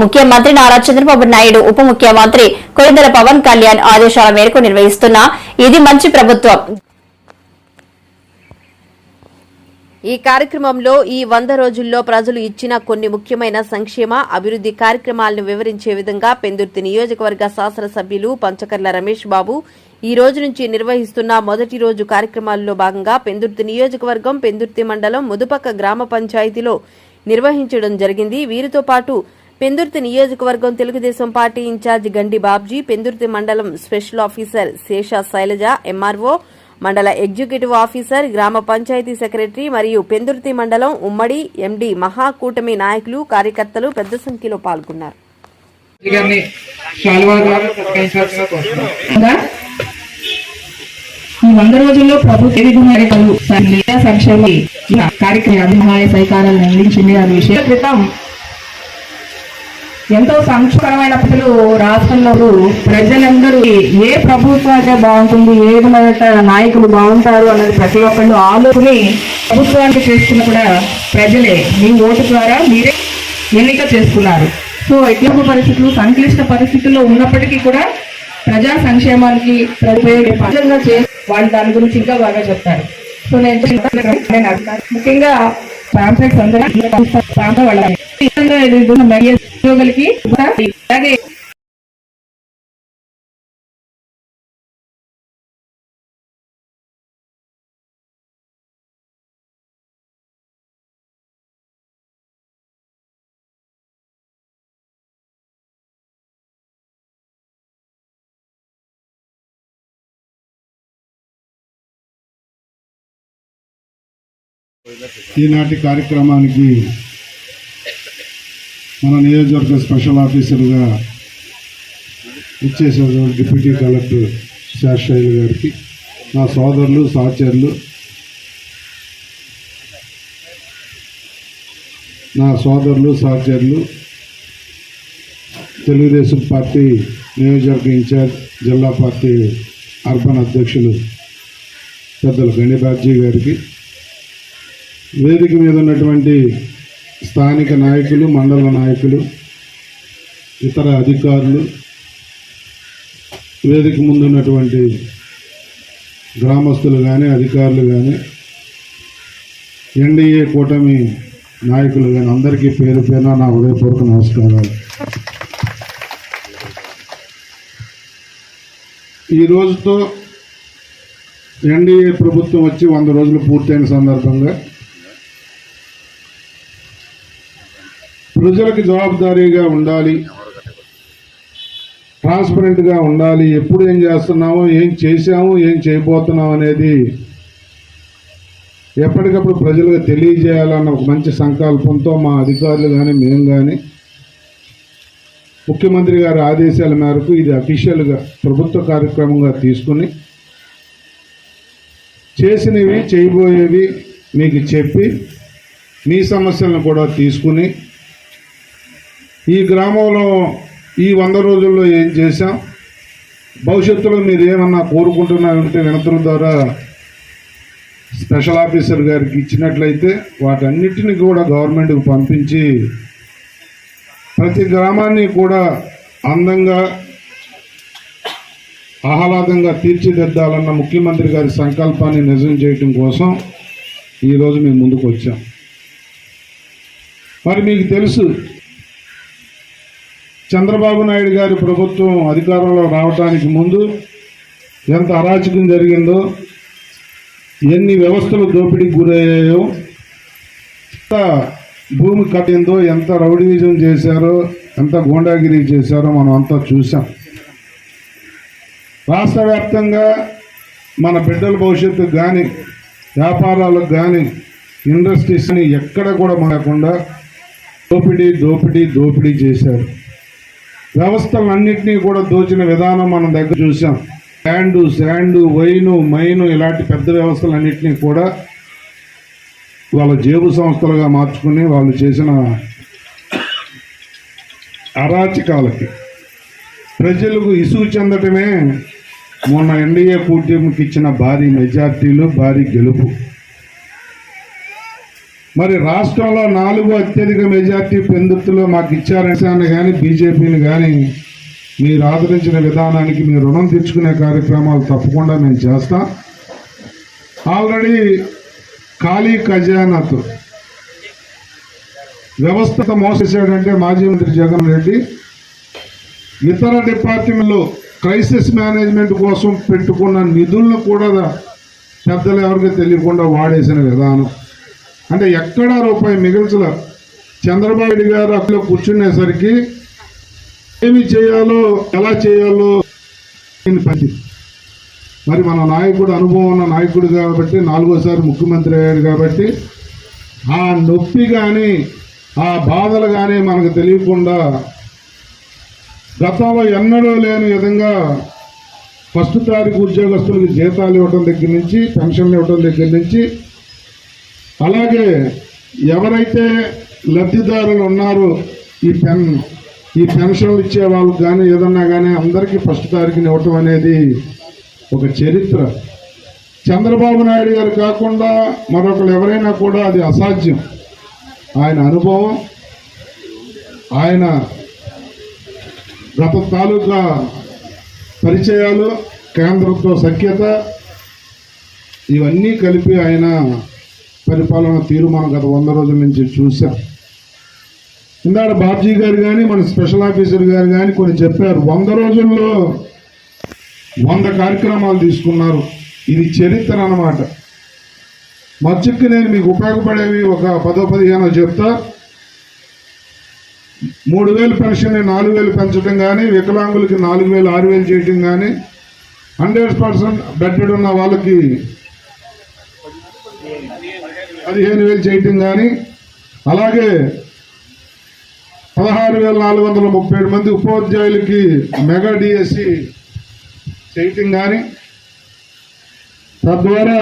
ముఖ్యమంత్రి నారా చంద్రబాబు నాయుడు ఉప ముఖ్యమంత్రి కొనిదెల పవన్ కళ్యాణ్ ఆదేశాల మేరకు నిర్వహిస్తున్న ఇది మంచి ప్రభుత్వం. ఈ కార్యక్రమంలో ఈ వంద రోజుల్లో ప్రజలు ఇచ్చిన కొన్ని ముఖ్యమైన సంక్షేమ అభివృద్ధి కార్యక్రమాలను వివరించే విధంగా పెందుర్తి నియోజకవర్గ శాసనసభ్యులు పంచకర్ల రమేష్ బాబు ఈ రోజు నుంచి నిర్వహిస్తున్న మొదటి రోజు కార్యక్రమాల్లో భాగంగా పెందుర్తి నియోజకవర్గం పెందుర్తి మండలం ముదుపక్క గ్రామ పంచాయతీలో నిర్వహించడం జరిగింది. వీరితో పాటు పెందుర్తి నియోజకవర్గం తెలుగుదేశం పార్టీ ఇన్ఛార్జ్ గండి బాబ్జీ పెందుర్తి మండలం special officer Sesha Sailaja MRO మండల ఎగ్జిక్యూటివ్ ఆఫీసర్ గ్రామ పంచాయతీ సెక్రటరీ మరియు పెందుర్తి మండలం ఉమ్మడి ఎండి మహాకూటమి నాయకులు కార్యకర్తలు పెద్ద సంఖ్యలో పాల్గొన్నారు. ఈ వంద రోజుల్లో ప్రభుత్వ సంక్షేమ కార్యక్రమ అభిమాయ సహకారాలను అందించింది. అనే విషయం క్రితం ఎంతో సంక్షేమమైన ప్రజలు రాష్ట్రంలో ప్రజలందరూ ఏ ప్రభుత్వం అయితే బాగుంటుంది ఏ విధమైన నాయకులు బాగుంటారు అన్నది ప్రతి ఒక్కళ్ళు ఆలోచని. ప్రభుత్వానికి చేస్తున్న కూడా ప్రజలే. మీ ఓటు ద్వారా మీరే ఎన్నిక చేసుకున్నారు. సో ఎటువంటి పరిస్థితులు సంక్లిష్ట పరిస్థితుల్లో ఉన్నప్పటికీ కూడా ప్రజా సంక్షేమానికి ఉపయోగపడే చేసి వాళ్ళు దాని గురించి ఇంకా బాగా చెప్తారు. సో నేను ముఖ్యంగా పాంప్లెట్స్ అందరూ ప్రాంతం ఉద్యోగులకి కూడా అలాగే ఈనాటి కార్యక్రమానికి మన నియోజకవర్గ స్పెషల్ ఆఫీసర్గా ఇచ్చేసిన డిప్యూటీ కలెక్టర్ శేషాయిలు గారికి నా సోదరులు సహచరులు నా సోదరులు సహచరులు తెలుగుదేశం పార్టీ నియోజకవర్గ ఇన్ఛార్జ్ జిల్లా పార్టీ అర్బన్ అధ్యక్షులు పెద్దలు గణిబాబ్జీ గారికి వేదిక మీద ఉన్నటువంటి స్థానిక నాయకులు మండల నాయకులు ఇతర అధికారులు వేదిక ముందు ఉన్నటువంటి గ్రామస్తులు కానీ అధికారులు కానీ ఎన్డీఏ కూటమి నాయకులు కానీ అందరికీ పేరు పేరున నా హృదయపూర్వక నమస్కారాలు. ఈ రోజుతో ఎన్డీఏ ప్రభుత్వం వచ్చి వంద రోజులు పూర్తయిన సందర్భంగా ప్రజలకు జవాబుదారీగా ఉండాలి. ట్రాన్స్పరెంట్గా ఉండాలి. ఎప్పుడు ఏం చేస్తున్నామో ఏం చేశాము ఏం చేయబోతున్నాం అనేది ఎప్పటికప్పుడు ప్రజలకు తెలియజేయాలన్న ఒక మంచి సంకల్పంతో మా అధికారులు కానీ మేము కానీ ముఖ్యమంత్రి గారి ఆదేశాల మేరకు ఇది అఫీషియల్గా ప్రభుత్వ కార్యక్రమంగా తీసుకుని చేసినవి చేయబోయేవి మీకు చెప్పి మీ సమస్యలను కూడా తీసుకుని ఈ గ్రామంలో ఈ వంద రోజుల్లో ఏం చేశాం? భవిష్యత్తులో మీరు ఏమన్నా కోరుకుంటున్నారంటే వినతుల ద్వారా స్పెషల్ ఆఫీసర్ గారికి ఇచ్చినట్లయితే వాటన్నిటిని కూడా గవర్నమెంట్కి పంపించి ప్రతి గ్రామాన్ని కూడా అందంగా ఆహ్లాదంగా తీర్చిదిద్దాలన్న ముఖ్యమంత్రి గారి సంకల్పాన్ని నిజం చేయటం కోసం ఈరోజు మేము ముందుకు వచ్చాం. మరి మీకు తెలుసు చంద్రబాబు నాయుడు గారి ప్రభుత్వం అధికారంలో రావడానికి ముందు ఎంత అరాచకం జరిగిందో ఎన్ని వ్యవస్థలు దోపిడీకి గురయ్యాయో ఎంత భూమి కట్టిందో ఎంత రౌడీజం చేశారో ఎంత గూండాగిరి చేశారో మనం అంతా చూసాం రాష్ట్ర వ్యాప్తంగా మన బిడ్డల భవిష్యత్తుకు కానీ వ్యాపారాలకు కానీ ఇండస్ట్రీస్ని ఎక్కడ కూడా మనకుండా దోపిడీ దోపిడీ దోపిడీ చేశారు. వ్యవస్థలన్నింటినీ కూడా దోచిన విధానం మనం దగ్గర చూసాం. శాండు శాండు వైను మైను ఇలాంటి పెద్ద వ్యవస్థలన్నింటినీ కూడా వాళ్ళ జేబు సంస్థలుగా మార్చుకుని వాళ్ళు చేసిన అరాచకాలకి. ప్రజలకు ఇసుగు చెందటమే మొన్న ఎన్డీఏ కూటమికి ఇచ్చిన భారీ మెజార్టీలు భారీ గెలుపు. మరి రాష్ట్రంలో నాలుగు అత్యధిక మెజార్టీ పెందుతులో మాకు ఇచ్చారని కానీ బీజేపీని కానీ మీరు ఆదరించిన విధానానికి మీ రుణం తెచ్చుకునే కార్యక్రమాలు తప్పకుండా మేము చేస్తాం. ఆల్రెడీ ఖాళీ ఖజానాతో వ్యవస్థ మోసేసాడంటే మాజీ మంత్రి జగన్ రెడ్డి. ఇతర డిపార్ట్మెంట్లో క్రైసిస్ మేనేజ్మెంట్ కోసం పెట్టుకున్న నిధులను కూడా పెద్దలు ఎవరికి తెలియకుండా వాడేసిన విధానం. అంటే ఎక్కడా రూపాయి మిగిల్చల. చంద్రబాబు గారు అక్కడ కూర్చునేసరికి ఏమి చేయాలో ఎలా చేయాలో పని మరి మన నాయకుడు అనుభవం ఉన్న నాయకుడు కాబట్టి నాలుగోసారి ముఖ్యమంత్రి అయ్యాడు కాబట్టి ఆ నొప్పి కానీ ఆ బాధలు కానీ మనకు తెలియకుండా గతంలో ఎన్నడూ లేని విధంగా ఫస్ట్ తారీఖు ఉద్యోగస్తులకు జీతాలు ఇవ్వడం దగ్గర నుంచి పెన్షన్లు ఇవ్వడం దగ్గర నుంచి అలాగే ఎవరైతే లబ్ధిదారులు ఉన్నారో ఈ పెన్ ఈ పెన్షన్లు ఇచ్చే వాళ్ళకి కానీ ఏదన్నా కానీ అందరికీ ఫస్ట్ తారీఖుని ఇవ్వటం అనేది ఒక చరిత్ర. చంద్రబాబు నాయుడు గారు కాకుండా మరొకరు ఎవరైనా కూడా అది అసాధ్యం. ఆయన అనుభవం ఆయన గత తాలూకా పరిచయాలు కేంద్రంతో సఖ్యత ఇవన్నీ కలిపి ఆయన పరిపాలన తీరు మనం గత వంద రోజుల నుంచి చూసాం ఇందాక బాబ్జీ గారు కానీ మన స్పెషల్ ఆఫీసర్ గారు కానీ కొన్ని చెప్పారు. వంద రోజుల్లో వంద కార్యక్రమాలు తీసుకున్నారు. ఇది చరిత్ర అన్నమాట. మచ్చుకి నేను మీకు ఉపయోగపడేవి ఒక పదో పదిహేనో చెప్తా. మూడు వేలు పెన్షన్ని నాలుగు వేలు పెంచడం కానీ వికలాంగులకి నాలుగు వేలు ఆరు వేలు చేయటం కానీ హండ్రెడ్ పర్సెంట్ బెడ్డెడ్ ఉన్న వాళ్ళకి పదిహేను వేలు చేయటం కానీ అలాగే పదహారు వేల నాలుగు వందల ముప్పై ఏడు మంది ఉపాధ్యాయులకి మెగా డిఎస్సి చేయటం కానీ తద్వారా